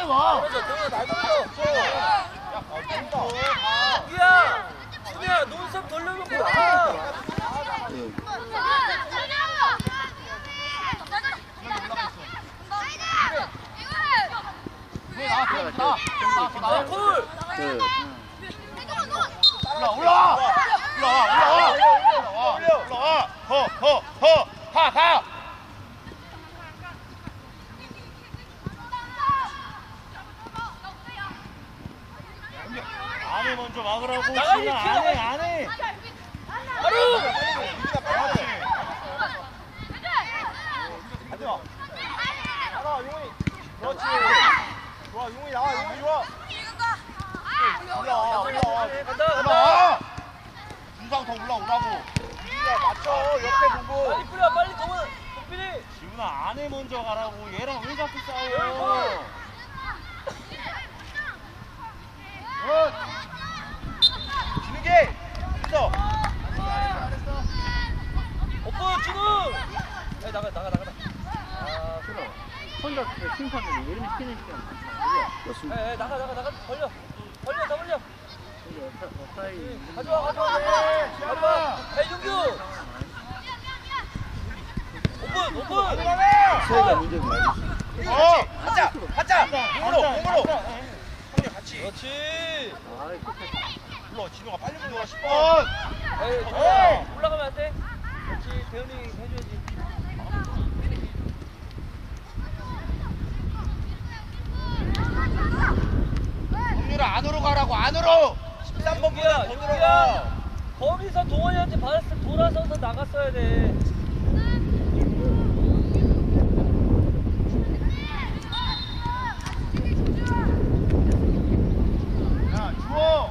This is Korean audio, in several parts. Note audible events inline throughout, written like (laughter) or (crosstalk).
가까이 와. 떨어져, 동원아, 날 떨어져. 야, 어, 수비야! 수비야, 눈썹 돌려놓고 가. 나와. 아. 콜! 올라, 올라. 올라와, 올라와. 올라와, 올라와. 허, 허, 허. 가, 가. 먼저 막으라고 튀어나가. 안해 안해 바로! 그렇지. 하지마 나가 용훈이 그렇지 좋아 용훈이 나와 용훈이 좋아 올라와 올라와 간다, 간다. 올라와. 중상 더 올라오라고. 민규야 맞춰 옆에 보고 빨리 뿌려, 빨리 동원. 동필이. 지훈아 안에 먼저 가라고 얘랑 왜 자꾸 싸워 어. 굿. 있어 오빠, 준우! 야, 나가, 나가, 나가. 아. 혼자 그 심판들이 이름이 시키는 시간 많잖아. 에, 에, 나가, 나가, 나가. 벌려. 벌려, 더 벌려. 가져와, 가져와. 네, 가져와. 배준규! 오픈, 오픈! 사이가 문제가 많이 어. 하자 하자 공으로 공으로 형님 같이 그렇지. 아, 이거 불러 진호가 빨리 불러 10번 번. 에이, 어. 동원아, 올라가면 안 돼? 그렇지, 대현이 해줘야지. 동률아 안으로 가라고 안으로. 13번보다 윤기야, 더 윤기야. 들어가 거기서 동원이한테 받았을 때 돌아서서 나갔어야 돼. 야 주호.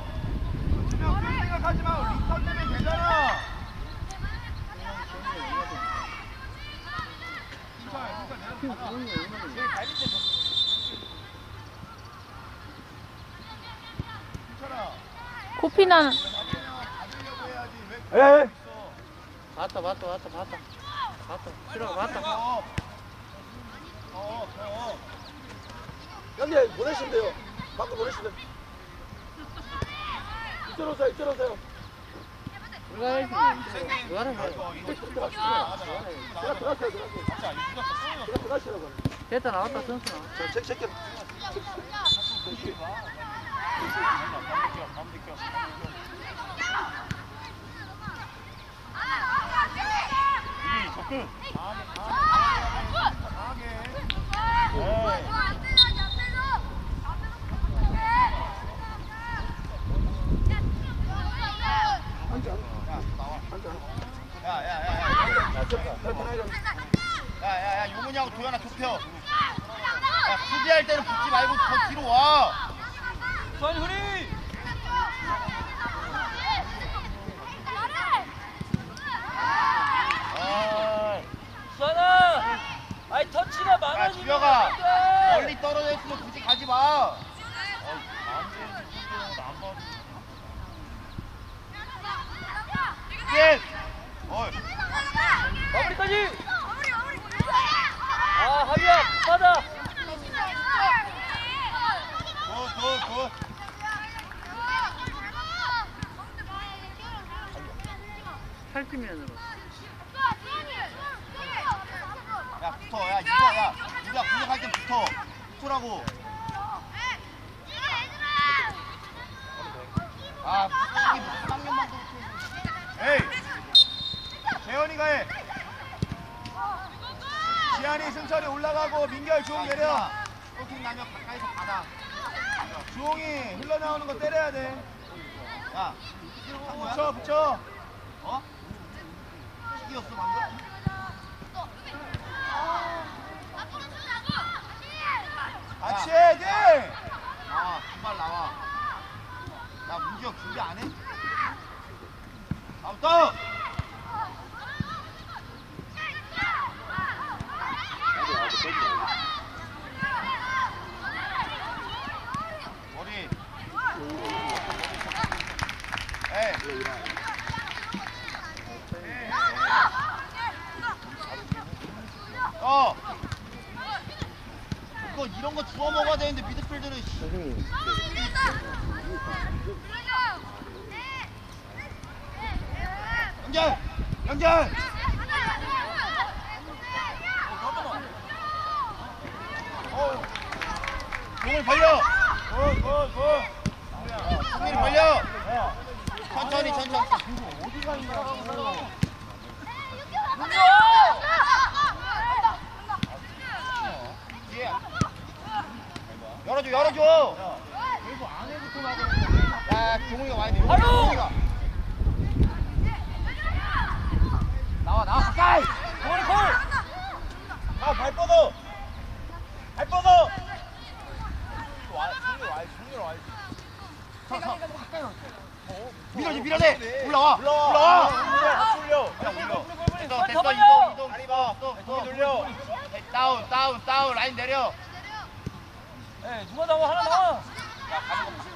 주명 그 생각하지 마. 리턴 되면 되잖아. 진짜 진짜 내려가자. 제일 발 밑에 저. 괜찮아. 코피나 해야지. 왜 에이 봤다, 봤다, 봤다, 봤다. 봤다. 들어가, 봤다. 형님 보내시면 돼요 밖으로 보내시면 돼요 이쪽으로 오세요 이쪽으로 오세요 됐다, 나왔다. 저. 야, 야, 야, 야. 야, 야, 야, 용훈이하고 도현아 좁혀. 야, 수비할 때는 붙지 말고 더 뒤로 와. 수환이! 아, 수환아! 아이, 터치가 많아지면 주혁아. 안 돼! 멀리 떨어져 있으면 굳이 가지 마. 아, 우리까지. 아 3년만 에이 재현이가 해 지한이 승철이 올라가고 민결 주홍 내려 코팅 나면 가까이서 받아. 주홍이 흘러나오는 거 때려야 돼 야, 붙여 붙여 어? 이겼어 방금? 같이 해야지 나와, 신발 나와. 야, 문지혁 준비 안 해? 아부터! 머리. 에이. 어. 이거 이런 거 주워 먹어야 되는데 미드필드는 씨. 선생님. 연결! 연결! 어. 공을 벌려! 굿굿굿 승민이 벌려! 천천히 천천히. 어디가 있냐고 뒤에. 열어줘 열어줘! 야 종훈이가 와야 돼. 바로! 종훈이가. 나와 나와 가까이! 골 골. 아발 뻗어 발 뻗어 와 승리 와야지 승리 와야지 밀어줘 밀어내! 올라와! 올라와 올라와! 올려 그냥 올려. 됐어 이동! 이동 봐 돌려 다운 다운 다운 라인 내려. 예, 누가 나와 하나 나와.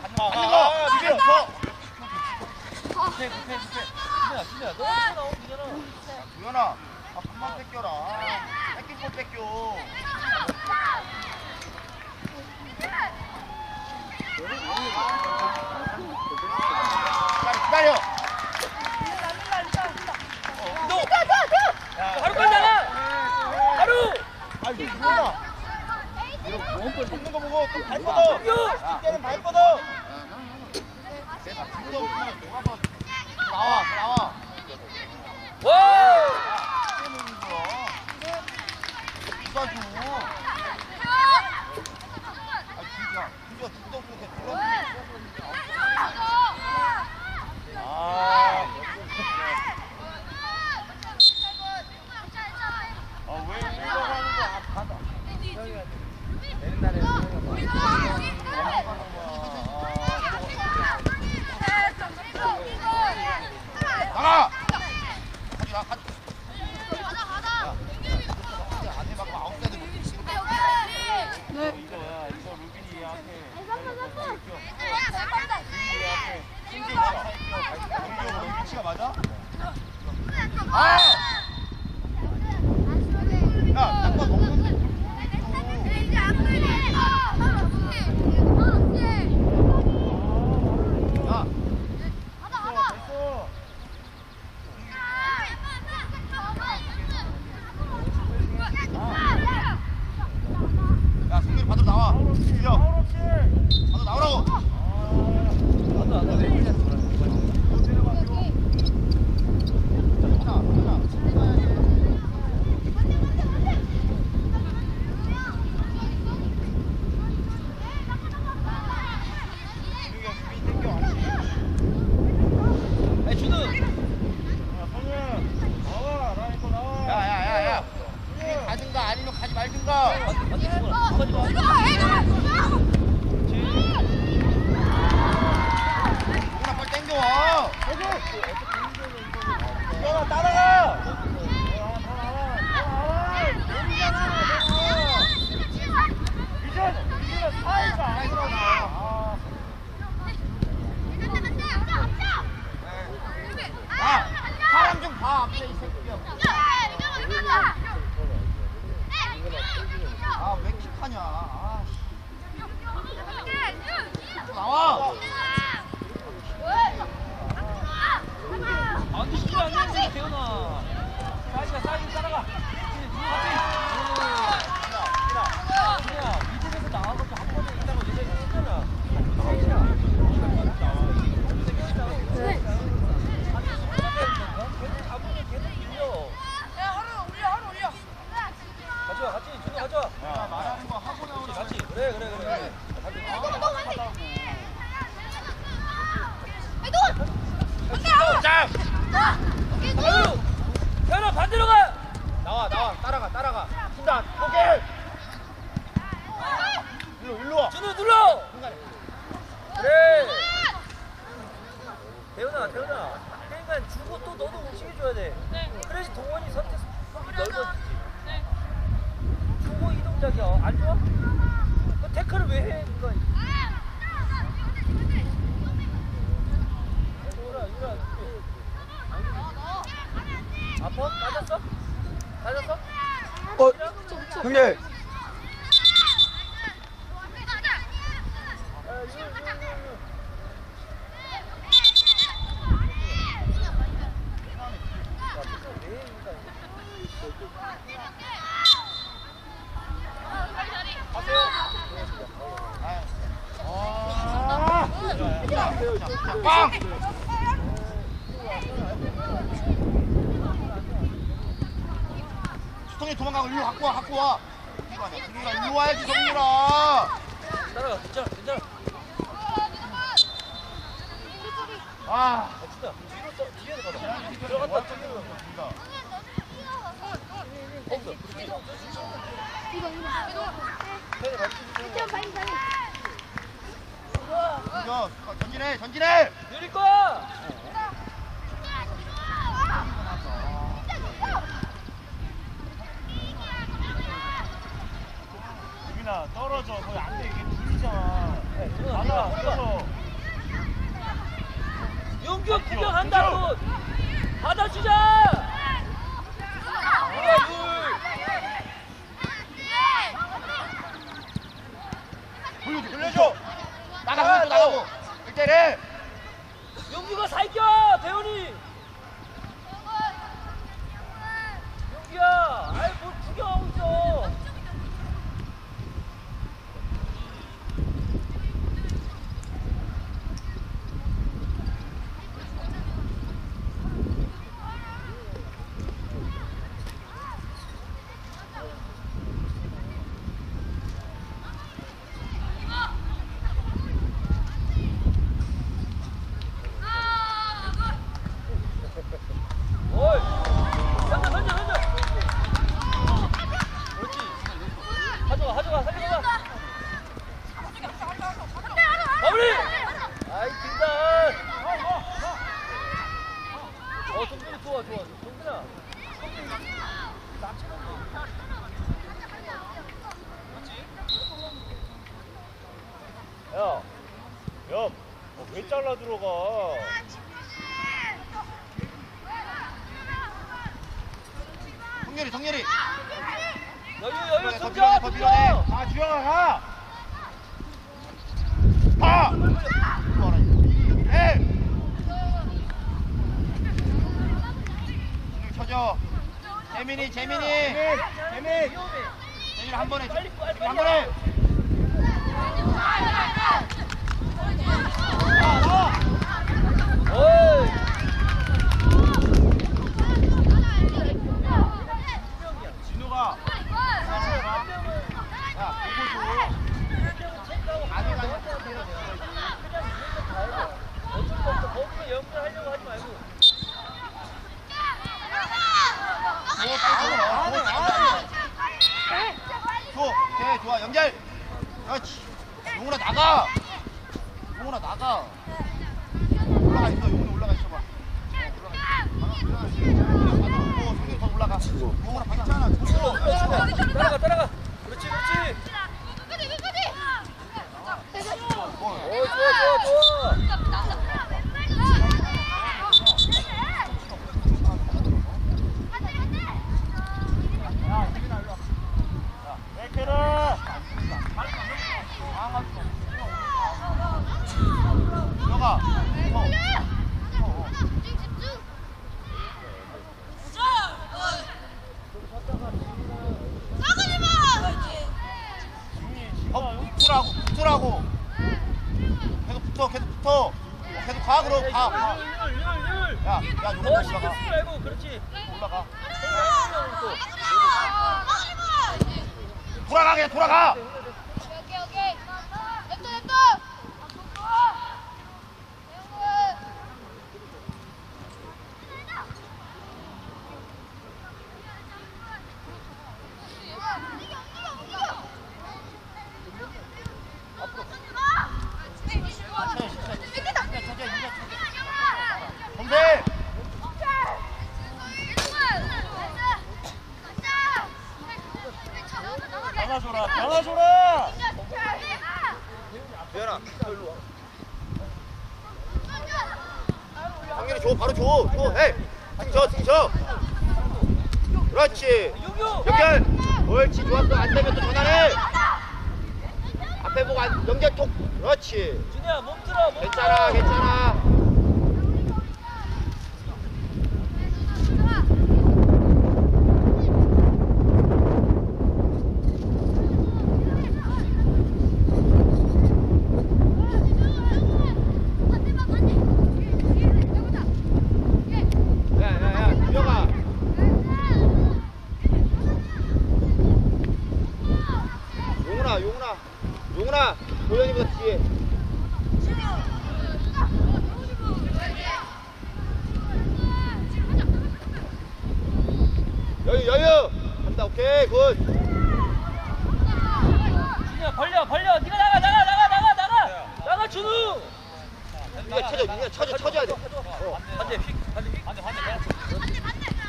받는 거! 밀어 더! 오케이 오케이 오케이. 진우야 진우야 너 혼자 나오면 되잖아. 도현아, 아 그만 뺏겨라. 뺏길 걸 뺏겨. 태연아 반대로 가. 나와, 나와, 따라가, 따라가. 순간, 오케이. 일로, 일로 와. 준호 눌러. 그래. 태연아 태연아. 그러니까 주고 또 너도 움직여줘야 돼. 그래야지 동원이 선택 폭이 넓어지지. 주고 이 동작이야. 안 좋아? 그 태클을 왜 해? 그거. 유라 유라. 아파? 맞았어? 맞았어? 어, 형님. 빵! 도망가고 일로 갖고 와, 갖고 와. 승민아, 일로 와야지, 성민아. 따라가 괜찮아. 괜찮아. 아, 아 진짜 뒤로 떠 뒤에서 가자 들어갔다 저기로 가 없어. 팬이 같이 이거. 전진해, 전진해. 느릴 거야 유빈아, 떨어져. 거기 안 돼. 이게 받아, 들어가 떨어져. 용규 구경한다고 받아주자 돌려줘, 돌려줘. 나가, 나가고. 일대를. 율 용규가 살겨 대현이 용규야 아이 뭘 구경하고 있어 어이 던져 던져 던져 그렇지 가져가 가져가 살려가 마무리 아이 딩단 어 동준이 좋아 좋아 동준아 야, 야, 어, 왜 잘라 들어가? 성렬이, 성렬이. 여유 여유 더 숨겨 밀어내, 더 밀어내. 아, 주영아, 가. 가. 해. 성렬 쳐줘. 재민이, 재민이. 재민. 재민이 한 번에. 한. 번에. 야, 나와. 어이 진우가. 야, 보고 줘. 아니, 아니. 어쩔 수 없어 거기서 연결하려고 하지 말고 줘, 오케이, 좋아, 연결. 나가. 나가. 어 좋아 좋아 좋아 백해라. 들어가. 어. 어, 붙으라고. 계속 붙어, 계속 붙어. 계속 가, 그럼 가. 야, 야, 신경 올라가. 올라가. 또 돌아가 그냥 돌아가 오케이 오케이 냅둬 냅둬 동생 나가줘라 나가줘라 도현아 일로 와 상렬이 줘 바로 줘줘 헤이. 등쳐 등쳐 그렇지. 연결. 옳지 좋았어. 안 되면 또 전환해 앞에 보고 안, 연결 톡. 그렇지. 준이야 몸몸 괜찮아. 괜찮아 야야야 준혁아 용훈아 용훈아 용훈아 도현이보다 뒤에 여유 여유 간다 오케이 굿. 준이야 벌려 벌려. 네가 나가 나가 나가 나가 나가. 나가 준우. 윤희가 쳐줘 윤희가 쳐줘 쳐줘야 돼. 어. 반대 휙 반대 휙. 반대 반대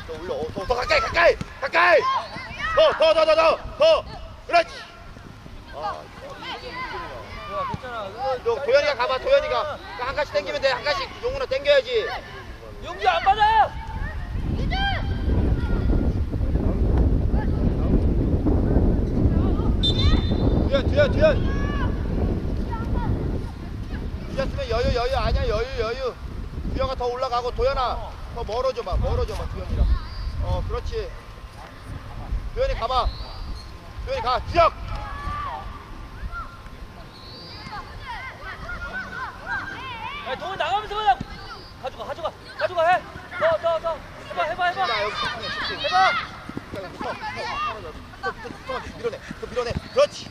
더 올려. 어, 더, 더 가까이 가까이 가까이. 더더더더더 그렇지. 아, 괜찮아 너 도현이가 가봐 도현이가. 그한 칸씩 당기면 돼한 칸씩 용훈아 당겨야지. 용기 안 받아 두현 두현 두현 두현쓰면 여유 여유 아니야 여유 여유. 두현아 더 올라가고 도현아 더 멀어져 봐 멀어져봐 두현이랑. 어 그렇지. 두현이 가봐. 두현이 가야 동훈 나가면서 그냥 가져가 가져가 가져가 해 더 더 더. 해봐 해봐 해봐. 자 여기 슈팅해 슈팅 해봐. 자, 여기 붙어, 붙어, 붙어, 붙어, 붙어, 밀어내 더 밀어내. 그렇지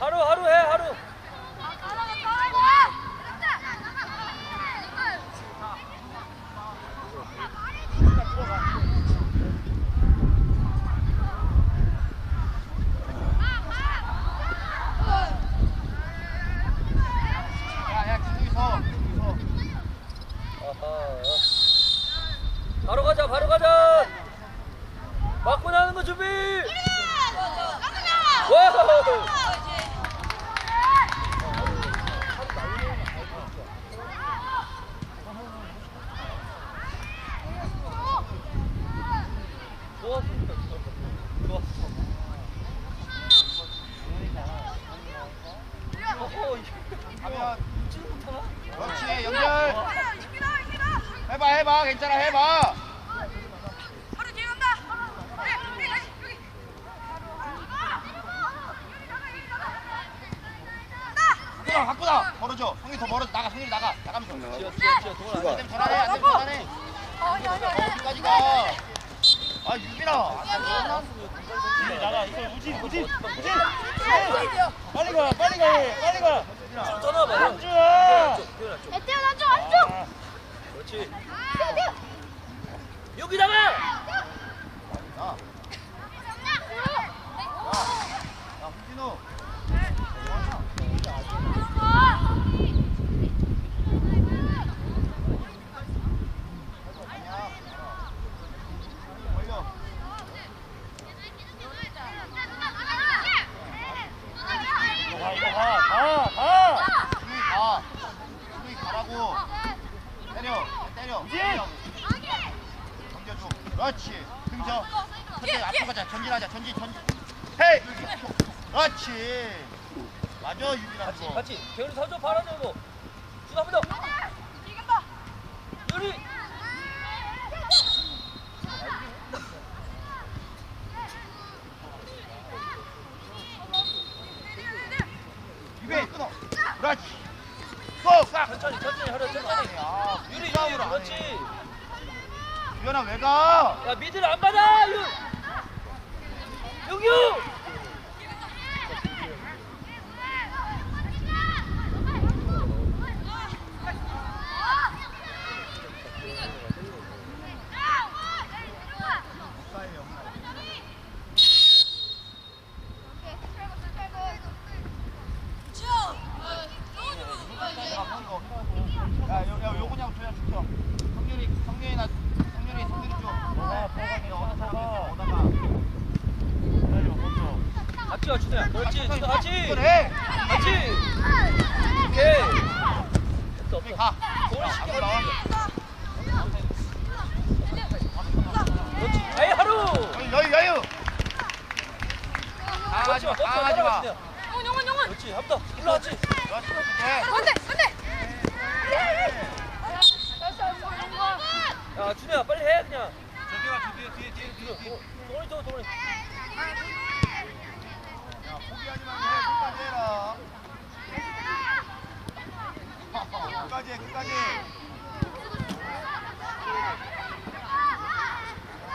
하루 (laughs) 하루 해 하루 야야 기둥이 서 기둥이 서 아하. 바로 가자 바로 가자 맞고 나는 거 준비 와우 좋았어 좋았어 어허 가면 치는 못하나? 그렇지 연결 해봐 해봐 괜찮아 해봐 바꾸다 바꾸다 벌어져 성이 더 멀어져 나가 성이 나가. 나가면서 지어 지어 지어 동원 안 돼. 안 되면 전환해 안 되면 전환해. 어디까지 가 아 유빈아. 이제 나가. 이거 우진 우진 우진 빨리 가 빨리 가 빨리 가. 태연아. 쪽. 애태야 나좀 안쪽 그렇지. 여기 나가! 야, 야 훈진우 아니야 걸려 이거 가 이거 가가가 준이 가 준이 가라고 때려 때려 우진! 넘겨줘. 그렇지. 등져 천천히 앞으로 가자. 전진하자. 전진 전진. 헤이! 그렇지. 맞아 유빈아. 같이 같이. 대현이 서줘 바로 들고 준한번 더. Biết 뒤에 뒤에 뒤에 끝까지 끝까지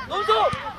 넘쳐